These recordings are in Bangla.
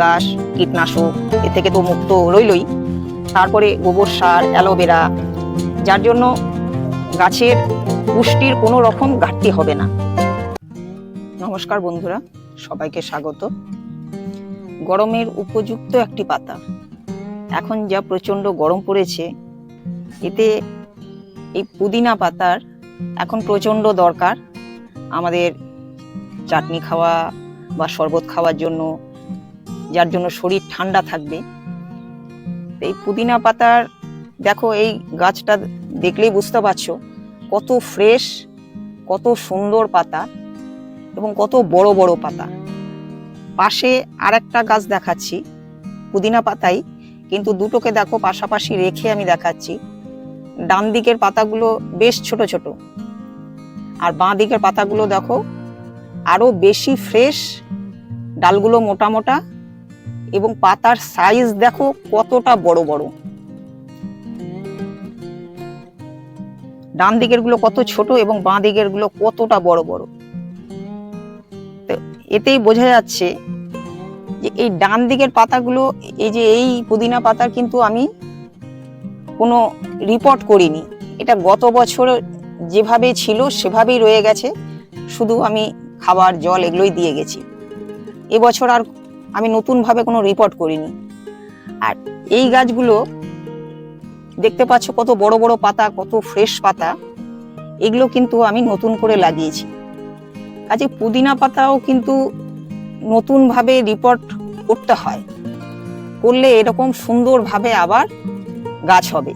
ফাঙ্গাস কীটনাশক, এ থেকে তো মুক্ত রইলই। তারপরে গোবর সার, অ্যালোভেরা, যার জন্য গাছের পুষ্টির কোনো রকম ঘাটতি হবে না। নমস্কার বন্ধুরা, সবাইকে স্বাগত। গরমের উপযুক্ত একটি পাতা। এখন যা প্রচণ্ড গরম পড়েছে, এতে এই পুদিনা পাতার এখন প্রচণ্ড দরকার। আমাদের চাটনি খাওয়া বা শরবত খাওয়ার জন্য যার জন্য শরীর ঠান্ডা থাকবে। এই পুদিনা পাতার, দেখো এই গাছটা দেখলেই বুঝতে পারছ, কত ফ্রেশ কত সুন্দর পাতা এবং কত বড় বড় পাতা। পাশে আর একটা গাছ দেখাচ্ছি, পুদিনা পাতাই, কিন্তু দুটোকে দেখো পাশাপাশি রেখে আমি দেখাচ্ছি। ডান দিকের পাতাগুলো বেশ ছোট ছোট। আর বাঁ দিকের পাতাগুলো দেখো আরও বেশি ফ্রেশ ডালগুলো মোটা মোটা এবং পাতার সাইজ দেখো কতটা বড় বড়। ডান দিকেরগুলো কত ছোট এবং বাঁ দিকেরগুলো কতটা বড় বড়। তো এতেই বোঝা যাচ্ছে যে এই ডান দিকের পাতাগুলো, এই যে এই পুদিনা পাতার কিন্তু আমি কোনো রিপোর্ট করিনি। এটা গত বছর যেভাবে ছিল সেভাবেই রয়ে গেছে। শুধু আমি খাবার, জল এগুলোই দিয়ে গেছি। এবছর আর আমি নতুনভাবে কোনো রিপোর্ট করিনি। আর এই গাছগুলো দেখতে পাচ্ছ কত বড় বড় পাতা, কত ফ্রেশ পাতা। এগুলো কিন্তু আমি নতুন করে লাগিয়েছি। কাজে পুদিনা পাতাও কিন্তু নতুনভাবে রিপোর্ট করতে হয়। করলে এরকম সুন্দরভাবে আবার গাছ হবে।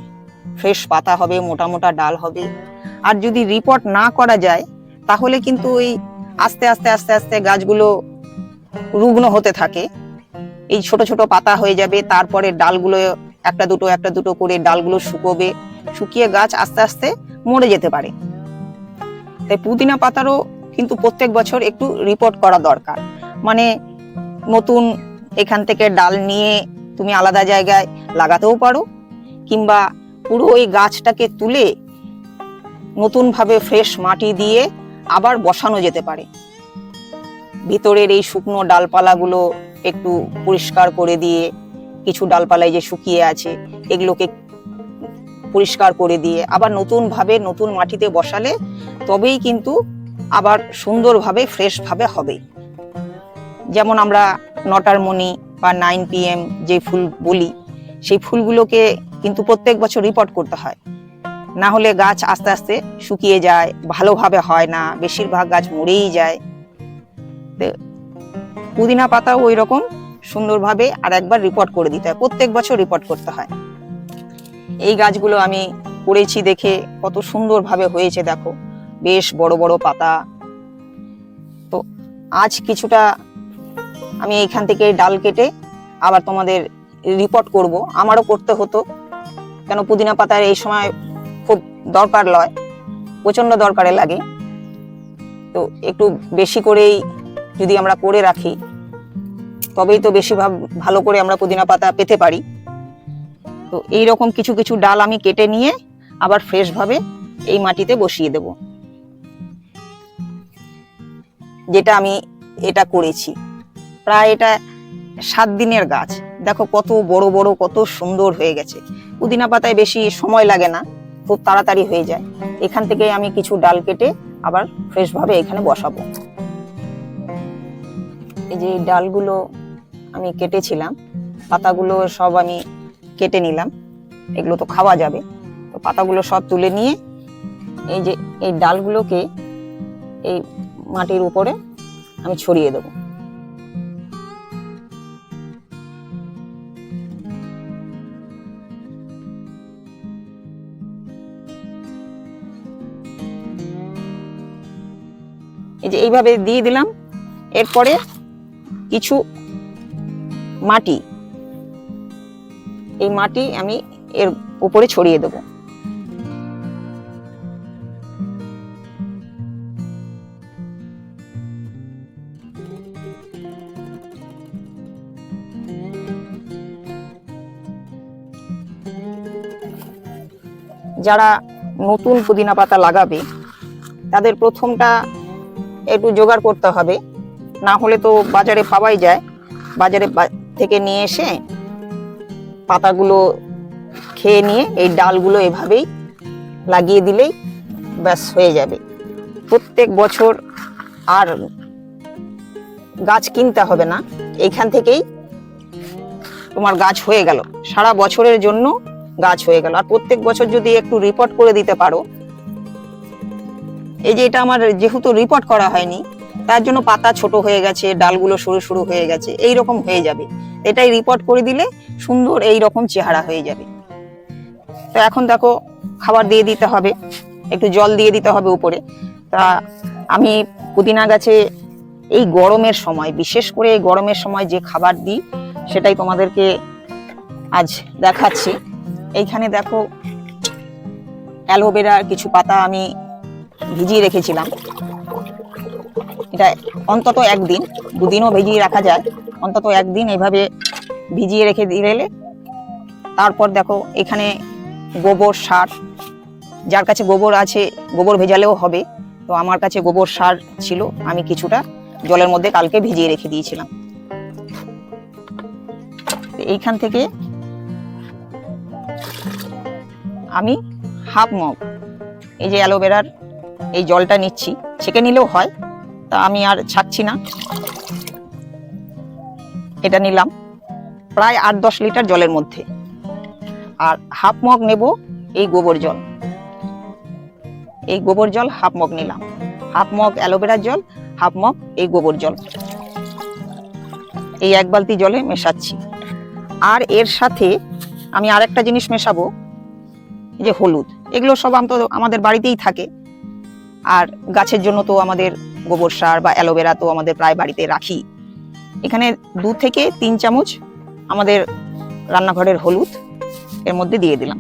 ফ্রেশ পাতা হবে, মোটা মোটা ডাল হবে। আর যদি রিপোর্ট না করা যায়, তাহলে কিন্তু ওই আস্তে আস্তে আস্তে আস্তে গাছগুলো রুগ্ন হতে থাকে। এই ছোট ছোট পাতা হয়ে যাবে, তারপরে ডালগুলো একটা দুটো একটা দুটো করে ডালগুলো শুকোবে। শুকিয়ে গাছ আস্তে আস্তে মরে যেতে পারে। তাই পুদিনা পাতারও কিন্তু প্রত্যেক বছর একটু রিপোর্ট করা দরকার। মানে নতুন এখান থেকে ডাল নিয়ে তুমি আলাদা জায়গায় লাগাতেও পারো, কিংবা পুরো ওই গাছটাকে তুলে নতুনভাবে ফ্রেশ মাটি দিয়ে আবার বসানো যেতে পারে। ভিতরের এই শুকনো ডালপালাগুলো একটু পরিষ্কার করে দিয়ে, কিছু ডালপালায় যে শুকিয়ে আছে, এগুলোকে পরিষ্কার করে দিয়ে, আবার নতুন ভাবে নতুন মাটিতে বসালে তবেই কিন্তু আবার সুন্দরভাবে ফ্রেশ ভাবে হবে। যেমন আমরা নটার মণি বা নাইন পিএম যে ফুল বলি, সেই ফুলগুলোকে কিন্তু প্রত্যেক বছর রিপোর্ট করতে হয়। না হলে গাছ আস্তে আস্তে শুকিয়ে যায়, ভালোভাবে হয় না, বেশিরভাগ গাছ মরেই যায়। পুদিনা পাতাও ওই রকম সুন্দরভাবে আর একবার রিপোর্ট করে দিতে হয়। প্রত্যেক বছর রিপোর্ট করতে হয়। এই গাছগুলো আমি করেছি দেখে কত সুন্দরভাবে হয়েছে, দেখো। বেশ বড় বড় পাতা। তো আজ কিছুটা আমি এইখান থেকে ডাল কেটে আবার তোমাদের রিপোর্ট করব। আমারও করতে হতো। কেন পুদিনা পাতার এই সময় খুব দরকার লয়। প্রচণ্ড দরকারে লাগে। তো একটু বেশি করেই যদি আমরা করে রাখি, তবেই তো বেশি ভালো করে আমরা পুদিনা পাতা পেতে পারি। তো এই রকম কিছু কিছু ডাল আমি কেটে নিয়ে আবার ফ্রেশ ভাবে এই মাটিতে বসিয়ে দেব। যেটা আমি এটা করেছি। প্রায় এটা সাত দিনের গাছ। দেখো কত বড় বড়, কত সুন্দর হয়ে গেছে। পুদিনা পাতায় বেশি সময় লাগে না, খুব তাড়াতাড়ি হয়ে যায়। এখান থেকে আমি কিছু ডাল কেটে আবার ফ্রেশ ভাবে এখানে বসাবো। এই যে ডালগুলো আমি কেটেছিলাম, পাতাগুলো সব আমি কেটে নিলাম, এগুলো তো খাওয়া যাবে। তো পাতাগুলো সব তুলে নিয়ে এই যে এই ডালগুলোকে এই মাটির উপরে আমি ছড়িয়ে দেবো। এই যে এইভাবে দিয়ে দিলাম, এরপরে কিছু মাটি। এই মাটি আমি এর উপরে ছড়িয়ে দেব। যারা নতুন পুদিনা পাতা লাগাবে, তাদের প্রথমটা একটু জোগাড় করতে হবে। না হলে তো বাজারে পাওয়াই যায়। বাজারে থেকে নিয়ে এসে পাতাগুলো খেয়ে নিয়ে এই ডালগুলো এভাবেই লাগিয়ে দিলেই ব্যাস হয়ে যাবে। প্রত্যেক বছর আর গাছ কিনতে হবে না। এইখান থেকেই তোমার গাছ হয়ে গেল। সারা বছরের জন্য গাছ হয়ে গেল। আর প্রত্যেক বছর যদি একটু রিপোর্ট করে দিতে পারো। এই যে এটা আমার যেহেতু রিপোর্ট করা হয়নি তার জন্য পাতা ছোট হয়ে গেছে, ডালগুলো সরু সরু হয়ে গেছে এই রকম হয়ে যাবে। এটাই রিপোর্ট করে দিলে সুন্দর এই রকম চেহারা হয়ে যাবে। তো এখন দেখো, খাবার দিয়ে দিতে হবে, একটু জল দিয়ে দিতে হবে উপরে। তা আমি পুদিনা গাছে এই গরমের সময়, বিশেষ করে এই গরমের সময় যে খাবার দিই, সেটাই তোমাদেরকে আজ দেখাচ্ছি। এইখানে দেখো, অ্যালোভেরার কিছু পাতা আমি ভিজিয়ে রেখেছিলাম। এটা অন্তত একদিন, দুদিনও ভিজিয়ে রাখা যায়। অন্তত একদিন এভাবে ভিজিয়ে রেখে দিলে, তারপর দেখো এখানে গোবর সার, যার কাছে গোবর আছে, গোবর ভেজালেও হবে। তো আমার কাছে গোবর সার ছিল, আমি কিছুটা জলের মধ্যে কালকে ভিজিয়ে রেখে দিয়েছিলাম। এইখান থেকে আমি হাফ মগ, এই যে অ্যালোভেরার এই জলটা নিচ্ছি, ছেঁকে নিলেও হয়। তা আমি আর ছাকছি না। এটা নিলাম। প্রায় আট দশ লিটার জলের মধ্যে। আর হাফ মগ নেব এই গোবর জল। এই গোবর জল হাফ মগ নিলাম। হাফ মগ অ্যালোভেরার জল, হাফ মগ এই গোবর জল। এই এক বালতি জলে মেশাচ্ছি। আর এর সাথে আমি আরেকটা জিনিস মেশাবো যে হলুদ। এগুলো সব আমাদের বাড়িতেই থাকে। আর গাছের জন্য তো আমাদের গোবর সার বা অ্যালোভেরা তো আমাদের প্রায় বাড়িতে রাখি। এখানে দু থেকে তিন চামচ আমাদের রান্নাঘরের হলুদ এর মধ্যে দিয়ে দিলাম।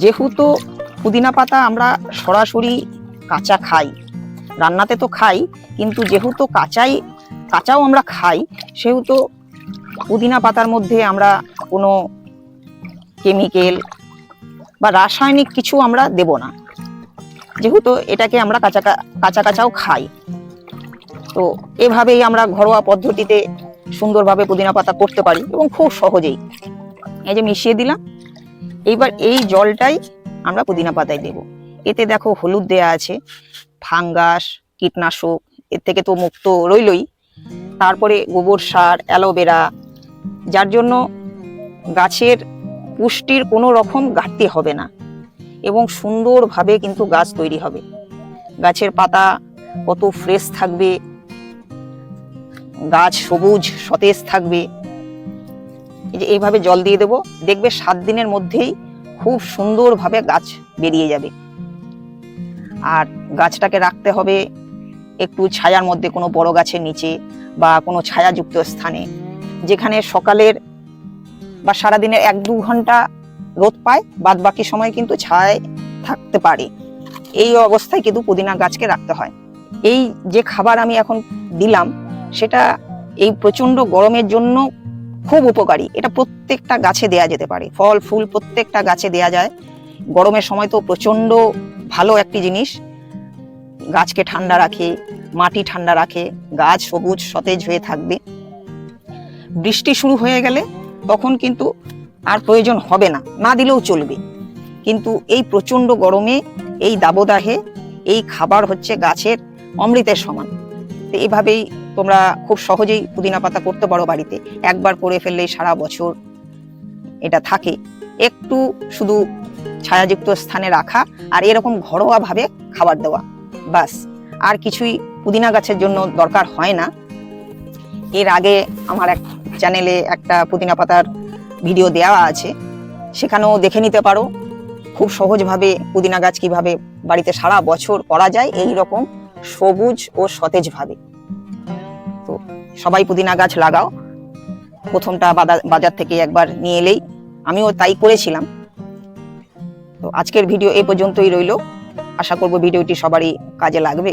যেহেতু পুদিনা পাতা আমরা সরাসরি কাঁচা খাই, রান্নাতে তো খাই, কিন্তু যেহেতু কাঁচাই, কাঁচাও আমরা খাই, সেহেতু পুদিনা পাতার মধ্যে আমরা কোনো কেমিক্যাল বা রাসায়নিক কিছু আমরা দেব না। যেহেতু এটাকে আমরা কাঁচা কাঁচা কাঁচাও খাই। তো এভাবেই আমরা ঘরোয়া পদ্ধতিতে সুন্দরভাবে পুদিনা পাতা করতে পারি এবং খুব সহজেই। এই যে মিশিয়ে দিলাম, এইবার এই জলটাই আমরা পুদিনা পাতায় দেব। এতে দেখো হলুদ দেয়া আছে, ফাঙ্গাস, কীটনাশক, এর থেকে তো মুক্ত রইলই। তারপরে গোবর সার, অ্যালোভেরা, যার জন্য গাছের পুষ্টির কোনো রকম ঘাটতি হবে না এবং সুন্দরভাবে কিন্তু গাছ তৈরি হবে। গাছের পাতা কত ফ্রেশ থাকবে, গাছ সবুজ, সতেজ থাকবে। এই যে এইভাবে জল দিয়ে দেবো, দেখবে সাত দিনের মধ্যেই খুব সুন্দরভাবে গাছ বেরিয়ে যাবে। আর গাছটাকে রাখতে হবে একটু ছায়ার মধ্যে কোনো বড় গাছের নিচে বা কোনো ছায়াযুক্ত স্থানে, যেখানে সকালের বা সারাদিনের এক দু ঘণ্টা রোদ পায় বাদ বাকি সময় কিন্তু ছায় থাকতে পারে। এই অবস্থায় কিন্তু পুদিনা গাছকে রাখতে হয়। এই যে খাবার আমি এখন দিলাম, সেটা এই প্রচণ্ড গরমের জন্য খুব উপকারী। এটা প্রত্যেকটা গাছে দেয়া যেতে পারে। ফল, ফুল প্রত্যেকটা গাছে দেয়া যায়। গরমের সময় তো প্রচণ্ড ভালো একটি জিনিস। গাছকে ঠান্ডা রাখে, মাটি ঠান্ডা রাখে, গাছ সবুজ, সতেজ হয়ে থাকবে। বৃষ্টি শুরু হয়ে গেলে তখন কিন্তু আর প্রয়োজন হবে না না দিলেও চলবে। কিন্তু এই প্রচণ্ড গরমে, এই দাবদাহে, এই খাবার হচ্ছে গাছের অমৃতের সমান। তো এইভাবেই তোমরা খুব সহজেই পুদিনা পাতা করতে পারো বাড়িতে। একবার করে ফেললেই সারা বছর এটা থাকে। একটু শুধু ছায়াযুক্ত স্থানে রাখা আর এরকম ঘরোয়াভাবে খাবার দেওয়া বাস আর কিছুই পুদিনা গাছের জন্য দরকার হয় না। এর আগে আমার এক চ্যানেলে একটা পুদিনা পাতার ভিডিও দেওয়া আছে। সেখানেও দেখে নিতে পারো খুব সহজভাবে পুদিনা গাছ কীভাবে বাড়িতে সারা বছর করা যায়, এই রকম সবুজ ও সতেজভাবে। তো সবাই পুদিনা গাছ লাগাও। প্রথমটা বাজার থেকে একবার নিয়ে এলেই আমিও তাই করেছিলাম। তো আজকের ভিডিও এই পর্যন্তই রইল। আশা করব ভিডিওটি সবারই কাজে লাগবে।